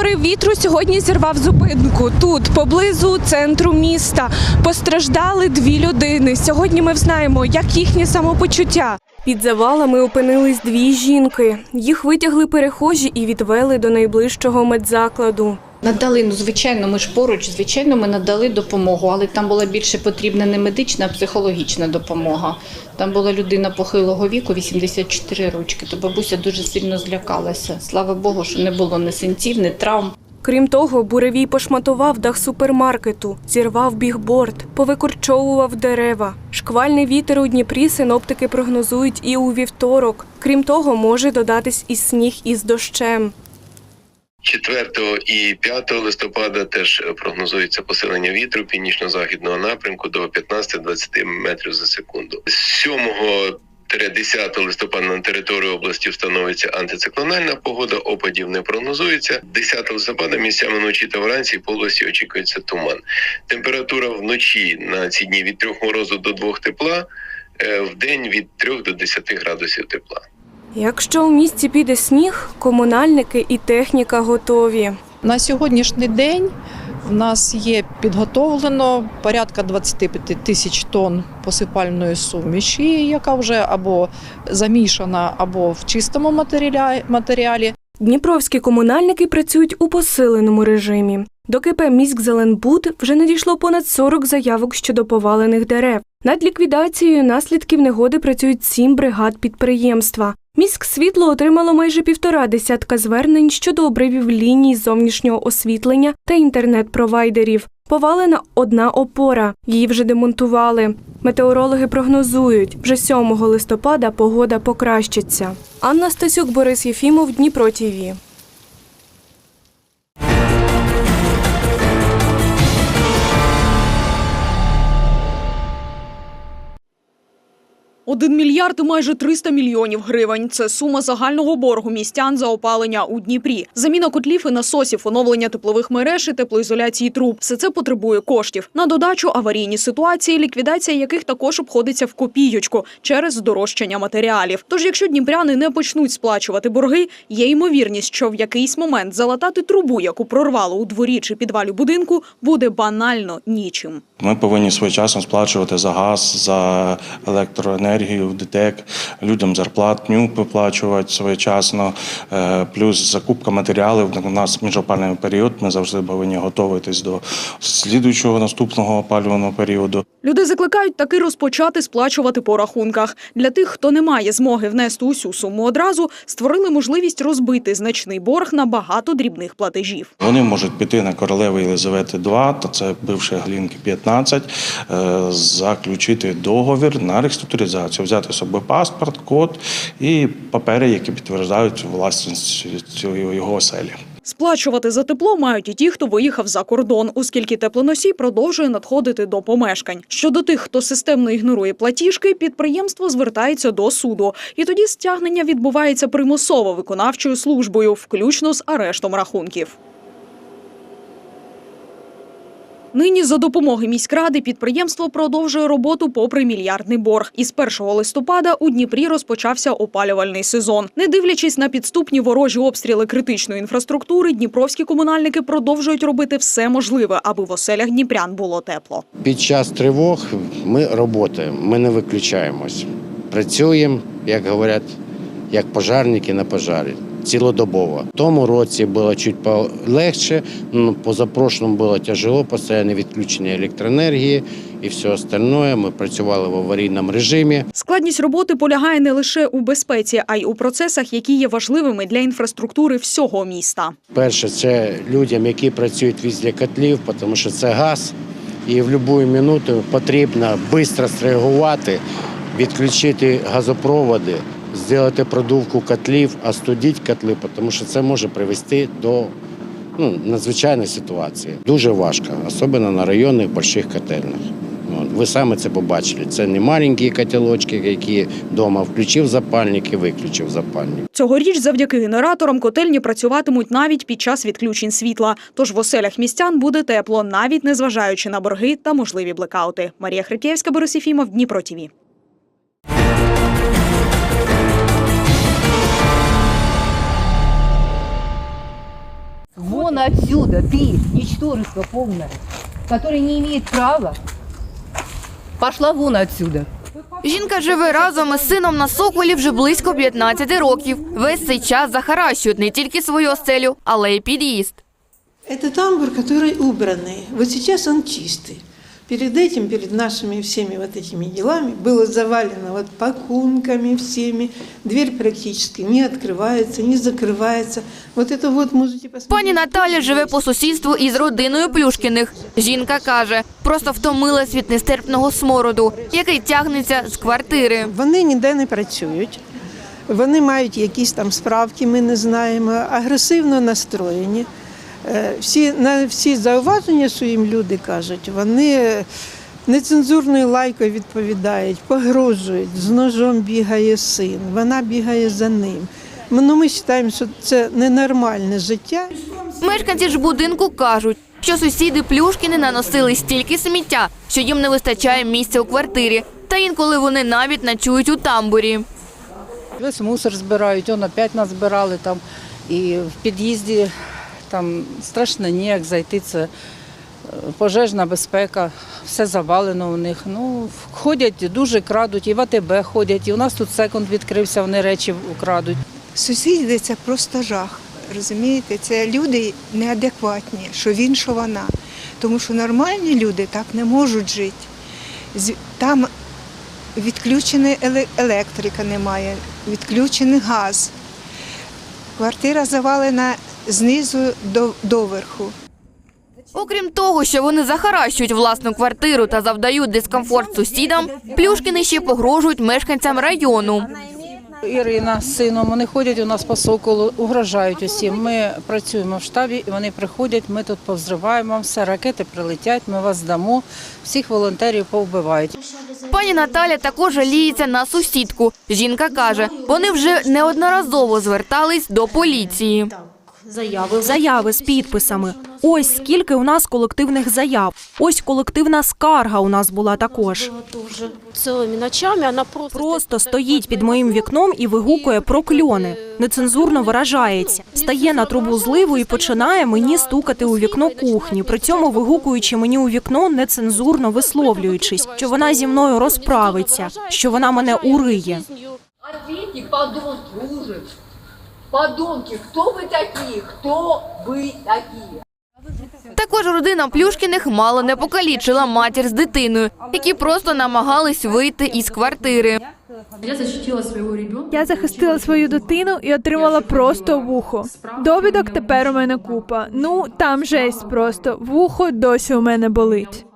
порив вітру сьогодні зірвав зупинку. Тут, поблизу центру міста, постраждали дві людини. Сьогодні ми взнаємо, як їхнє самопочуття. Під завалами опинились дві жінки. Їх витягли перехожі і відвели до найближчого медзакладу. Надали, ну звичайно, ми ж поруч, звичайно, ми надали допомогу, але там була більше потрібна не медична, а психологічна допомога. Там була людина похилого віку, 84 рочки, то бабуся дуже сильно злякалася. Слава Богу, що не було ні синців, ні травм. Крім того, буревій пошматував дах супермаркету, зірвав бігборд, повикорчовував дерева. Шквальний вітер у Дніпрі синоптики прогнозують і у вівторок. Крім того, може додатись і сніг із дощем. 4 і 5 листопада теж прогнозується посилення вітру північно-західного напрямку до 15-20 метрів за секунду. З 7 10 листопада на території області встановиться антициклональна погода, опадів не прогнозується. 10 листопада місцями вночі та вранці по області очікується туман. Температура вночі на ці дні від 3 морозу до 2 тепла, е, в день від 3 до 10 градусів тепла. Якщо у місті піде сніг, комунальники і техніка готові. На сьогоднішній день в нас є підготовлено порядка 25 тисяч тонн посипальної суміші, яка вже або замішана, або в чистому матеріалі- матеріалі. Дніпровські комунальники працюють у посиленому режимі. До КП «Міськзеленбуд» вже надійшло понад 40 заявок щодо повалених дерев. Над ліквідацією наслідків негоди працюють сім бригад підприємства. Міськсвітло отримало майже півтора десятка звернень щодо обривів ліній зовнішнього освітлення та інтернет-провайдерів. Повалена одна опора. Її вже демонтували. Метеорологи прогнозують, вже 7 листопада погода покращиться. Анна Стасюк, Борис Єфімов, Дніпро ТІВІ. Один мільярд майже 300 мільйонів гривень. Це сума загального боргу містян за опалення у Дніпрі. Заміна котлів і насосів, оновлення теплових мереж і теплоізоляції труб. Все це потребує коштів. На додачу аварійні ситуації, ліквідація яких також обходиться в копійочку через здорожчання матеріалів. Тож, якщо дніпряни не почнуть сплачувати борги, є ймовірність, що в якийсь момент залатати трубу, яку прорвало у дворі чи підвалі будинку, буде банально нічим. Ми повинні своєчасно сплачувати за газ, за електроенергію в ДТЕК, людям зарплатню виплачувати своєчасно, е, плюс закупка матеріалів. У нас міжопальний період. Ми завжди повинні готуватись до слідуючого наступного опалювального періоду. Люди закликають таки розпочати сплачувати по рахунках. Для тих, хто не має змоги внести усю суму одразу, створили можливість розбити значний борг на багато дрібних платежів. Вони можуть піти на королеви Єлизавети 2, то це бивши Глінки 15, е, заключити договір на реструктуризацію, взяти з собою паспорт, код і папери, які підтверджують власність його оселі. Сплачувати за тепло мають і ті, хто виїхав за кордон, оскільки теплоносій продовжує надходити до помешкань. Щодо тих, хто системно ігнорує платіжки, підприємство звертається до суду. І тоді стягнення відбувається примусово виконавчою службою, включно з арештом рахунків. Нині за допомоги міськради підприємство продовжує роботу попри мільярдний борг. Із 1 листопада у Дніпрі розпочався опалювальний сезон. Не дивлячись на підступні ворожі обстріли критичної інфраструктури, дніпровські комунальники продовжують робити все можливе, аби в оселях дніпрян було тепло. Під час тривог ми працюємо, ми не виключаємось. Працюємо, як говорять, як пожарники на пожарі. Цілодобово. В тому році було чуть полегше, ну, позапрошлому було тяжело, постійне відключення електроенергії і все остальне. Ми працювали в аварійному режимі. Складність роботи полягає не лише у безпеці, а й у процесах, які є важливими для інфраструктури всього міста. Перше, це людям, які працюють візлі котлів, тому що це газ, і в будь-яку минуту потрібно швидко зреагувати, відключити газопроводи, зробити продувку котлів, остудити котли, тому що це може привести до ну, надзвичайної ситуації. Дуже важко, особливо на районних великих котельних. Ви саме це побачили. Це не маленькі котелочки, які вдома включив запальник і виключив запальник. Цьогоріч завдяки генераторам котельні працюватимуть навіть під час відключень світла. Тож в оселях містян буде тепло, навіть незважаючи на борги та можливі блекаути. Марія Хретєвська, Борис Єфімов, Дніпро ТІВІ. Вот отсюда, ты, ничтожество полное, которое не имеет права. Пошла вон отсюда. Жінка живе разом із сином на Соколі вже близько 15 років. Весь цей час захаращують не тільки свою оселю, але й під'їзд. Это тамбур, который убранный. Вот сейчас он чистый. Перед этим, перед нашими всеми вот этими делами, было завалено вот пакунками всеми. Дверь практически не открывается, не закрывается. Вот это вот можете посмотреть. Пані Наталя живе по сусідству із родиною Плюшкіних. Жінка каже, просто втомилась від нестерпного смороду, який тягнеться з квартири. Вони ніде не працюють. Вони мають якісь там справки, ми не знаємо, агресивно настроєні. Е, Всі, на всі зауваження, що їм люди кажуть, вони нецензурною лайкою відповідають, погрожують, з ножом бігає син, вона бігає за ним. Ну, ми вважаємо, що це ненормальне життя. Мешканці ж будинку кажуть, що сусіди Плюшкіни наносили стільки сміття, що їм не вистачає місця у квартирі. Та інколи вони навіть ночують у тамбурі. Весь мусор збирають, он опять нас збирали там. І в під'їзді там страшно ніяк зайти. Це е, пожежна безпека, все завалено у них. Ну, ходять, дуже крадуть, і в АТБ ходять, і у нас тут секунд відкрився, вони речі украдуть. Сусіди це просто жах. Розумієте, це люди неадекватні, що він, що вона. Тому що нормальні люди так не можуть жити. Там відключена електрика немає, відключений газ. Квартира завалена знизу до доверху. Окрім того, що вони захаращують власну квартиру та завдають дискомфорт сусідам, Плюшкіни ще погрожують мешканцям району. Ірина з сином, вони ходять у нас по соколу, угрожають усім. Ми працюємо в штабі, і вони приходять, ми тут повзриваємо все, ракети прилетять, ми вас дамо, всіх волонтерів повбивають. Пані Наталя також жаліється на сусідку. Жінка каже, вони вже неодноразово звертались до поліції. Заяви Заяви з підписами. Ось скільки у нас колективних заяв. Ось колективна скарга у нас була також. Цілими ночами вона просто Просто стоїть під моїм вікном і вигукує про кльони. Нецензурно виражається. Стає на трубу зливу і починає мені стукати у вікно кухні, при цьому вигукуючи мені у вікно, нецензурно висловлюючись, що вона зі мною розправиться, що вона мене уриє. Подонки уже. Подонки, кто вы такие? Кто? Також родина Плюшкіних мало не покалічила матір з дитиною, які просто намагались вийти із квартири. Я захистила свою дитину і отримала просто вухо. Довідок тепер у мене купа. Ну там жесть просто. Вухо досі у мене болить.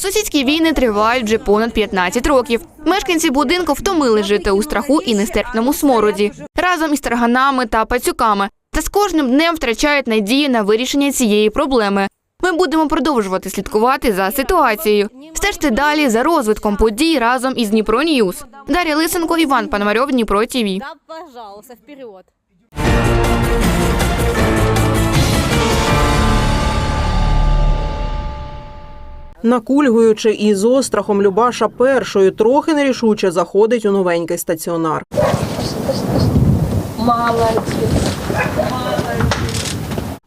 Сусідські війни тривають вже понад 15 років. Мешканці будинку втомили жити у страху і нестерпному смороді разом із тарганами та пацюками. Та з кожним днем втрачають надію на вирішення цієї проблеми. Ми будемо продовжувати слідкувати за ситуацією. Стежте далі за розвитком подій разом із Дніпро Ньюз. Дар'я Лисенко, Іван Пономарьов, Дніпро ТІВІ. Накульгуючи і з острахом Любаша першою трохи нерішуче заходить у новенький стаціонар.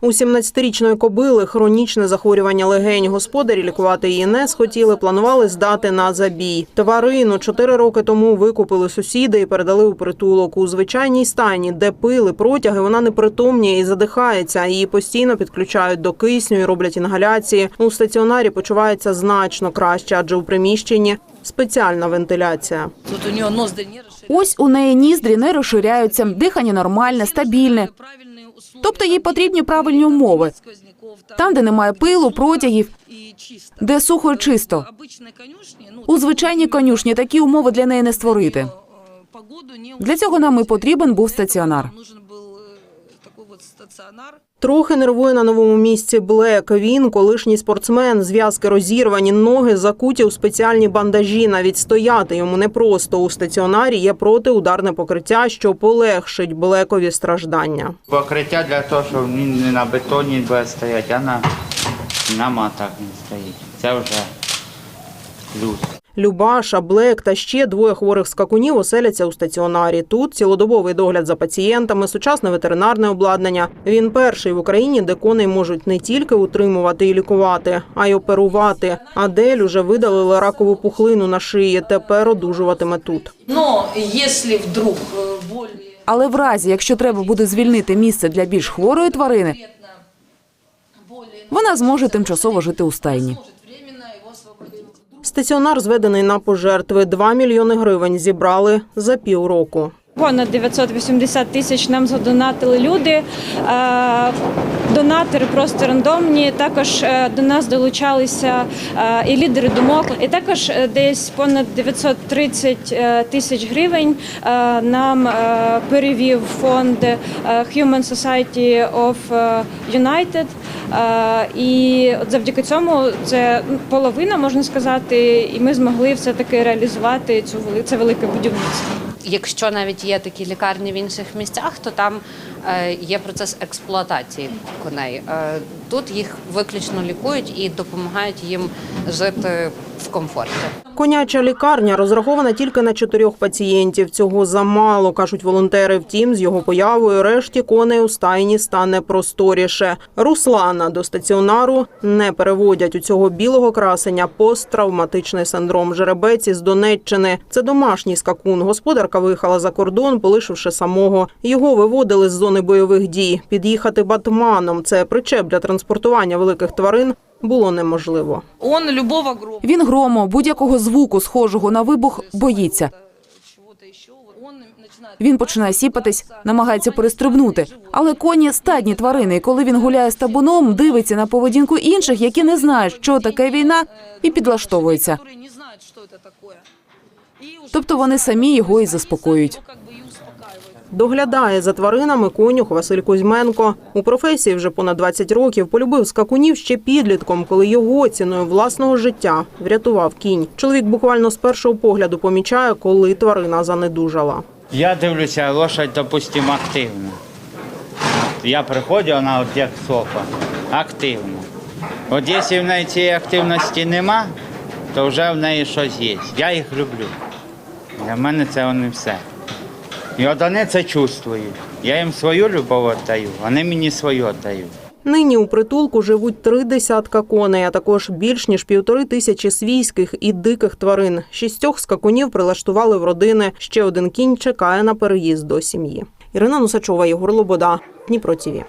У 17-річної кобили хронічне захворювання легень. Господарі лікувати її не схотіли, планували здати на забій. Тварину чотири роки тому викупили сусіди і передали у притулок. У звичайній стайні, де пили протяги, вона непритомніє і задихається. Її постійно підключають до кисню і роблять інгаляції. У стаціонарі почувається значно краще, адже у приміщенні спеціальна вентиляція. Тут у нього нос де Ось у неї ніздрі не розширяються, дихання нормальне, стабільне. Тобто їй потрібні правильні умови. Там, де немає пилу, протягів, де сухо і чисто. У звичайній конюшні такі умови для неї не створити. Для цього нам і потрібен був стаціонар. Трохи нервує на новому місці Блек. Він колишній спортсмен, зв'язки розірвані, ноги закуті у спеціальні бандажі. Навіть стояти йому непросто у стаціонарі є протиударне покриття, що полегшить Блекові страждання. Покриття для того, щоб він не на бетоні буде стояти, а на, на матах він стоїть. Це вже плюс. Любаша, Блек та ще двоє хворих скакунів оселяться у стаціонарі. Тут цілодобовий догляд за пацієнтами, сучасне ветеринарне обладнання. Він перший в Україні, де коней можуть не тільки утримувати і лікувати, а й оперувати. Адель уже видалили ракову пухлину на шиї. Тепер одужуватиме тут. Но если вдруг э, Але в разі, якщо треба буде звільнити місце для більш хворої тварини, вона зможе тимчасово жити у стайні. Стаціонар зведений на пожертви. 2 мільйони гривень зібрали за півроку. Понад 980 тисяч нам задонатили люди. Е, Донатори просто рандомні. Також е, до нас долучалися е, і лідери думок. І також десь понад 930 е, тисяч гривень нам перевів фонд Human Society of United. І от завдяки цьому це половина, можна сказати, і ми змогли все таки реалізувати цю це велике будівництво. Якщо навіть є такі лікарні в інших місцях, то там е, є процес експлуатації коней. Е, Тут їх виключно лікують і допомагають їм жити в комфорті. Коняча лікарня розрахована тільки на чотирьох пацієнтів. Цього замало, кажуть волонтери. Втім, з його появою решті коней у стайні стане просторіше. Руслана до стаціонару не переводять у цього білого красення посттравматичний синдром. Жеребець із Донеччини. Це домашній скакун. Господарка виїхала за кордон, полишивши самого. Його виводили з зони бойових дій. Під'їхати батманом. Це причеп для транспортування великих тварин. Було неможливо. он любого грома Він грому, будь-якого звуку, схожого на вибух, боїться. Він починає сіпатись, намагається перестрибнути. Але коні стадні тварини, і коли він гуляє з табуном, дивиться на поведінку інших, які не знають, що таке війна, і підлаштовується. Тобто вони самі його і заспокоюють. Доглядає за тваринами конюх Василь Кузьменко. У професії вже понад 20 років полюбив скакунів ще підлітком, коли його ціною власного життя врятував кінь. Чоловік буквально з першого погляду помічає, коли тварина занедужала. Я дивлюся, лошадь, допустимо, активна. Я приходжу, вона от як софа, активна. От якщо в неї цієї активності нема, то вже в неї щось є. Я їх люблю. Для мене це вони все. І вони це чувствують. Я їм свою любов віддаю, вони мені свою віддають. Нині у притулку живуть три десятка коней, а також більш ніж півтори тисячі свійських і диких тварин. Шістьох скакунів прилаштували в родини. Ще один кінь чекає на переїзд до сім'ї. Ірина Нусачова, Єгор Лобода, Дніпро ТІВІ.